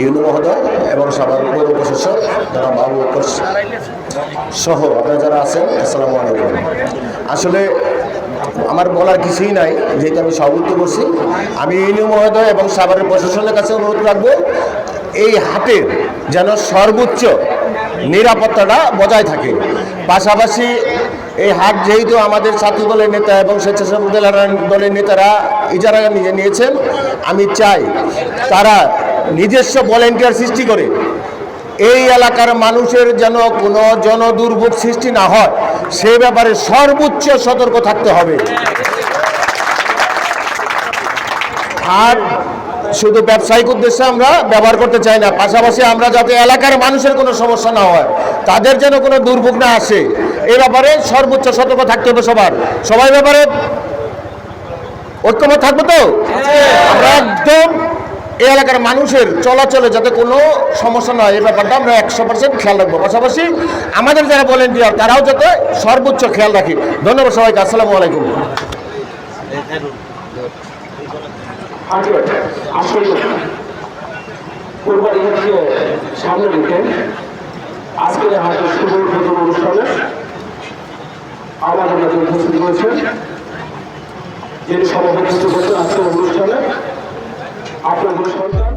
ইউনু মহোদয় এবং সাধারণ পৌর প্রশাসক যারা বাবু সহ আপনারা যারা আছেন, আসসালামু আলাইকুম। আসলে আমার বলার কিছুই নাই, যেহেতু আমি সভাপতি করছি। আমি ইউনু মহোদয় এবং সাভারের প্রশাসনের কাছে অনুরোধ রাখব, এই হাটের যেন সর্বোচ্চ নিরাপত্তাটা বজায় থাকে। পাশাপাশি এই হাট যেহেতু আমাদের ছাত্র দলের নেতা এবং স্বেচ্ছাসেবক দলের নেতারা ইজারা নিয়ে নিয়েছেন, আমি চাই তারা নিজস্ব ভলেন্টিয়ার সৃষ্টি করে। এই এলাকার মানুষের যেন কোনো জনদুর্ভোগ সৃষ্টি না হয় সে ব্যাপারে সর্বোচ্চ সতর্ক থাকতে হবে। আর শুধু ব্যবসায়িক উদ্দেশ্যে আমরা ব্যবহার করতে চাই না পাশাপাশি আমরা যাতে এলাকার মানুষের কোনো সমস্যা না হয় তাদের যেন কোনো দুর্ভোগ না আসে এই ব্যাপারে সর্বোচ্চ সতর্ক থাকতে হবে সবার। সবাই ব্যাপারে ঐক্যমত থাকবে তো? আমরা একদম এই এলাকার মানুষের চলাচলে যাতে কোনো সমস্যা না হয়, এই ব্যাপারটা আমরা একশো পার্সেন্ট খেয়াল রাখব। পাশাপাশি আমাদের যারা ভলেন্টিয়ার তারাও যাতে সর্বোচ্চ খেয়াল রাখি। ধন্যবাদ সবাইকে, আসসালামু আলাইকুম। সামনে রেখে আজকের অনুষ্ঠানে আমাদের উপস্থিত রয়েছেন যিনি করছেন আজকের অনুষ্ঠানে। আপনার কোনো সন্তান।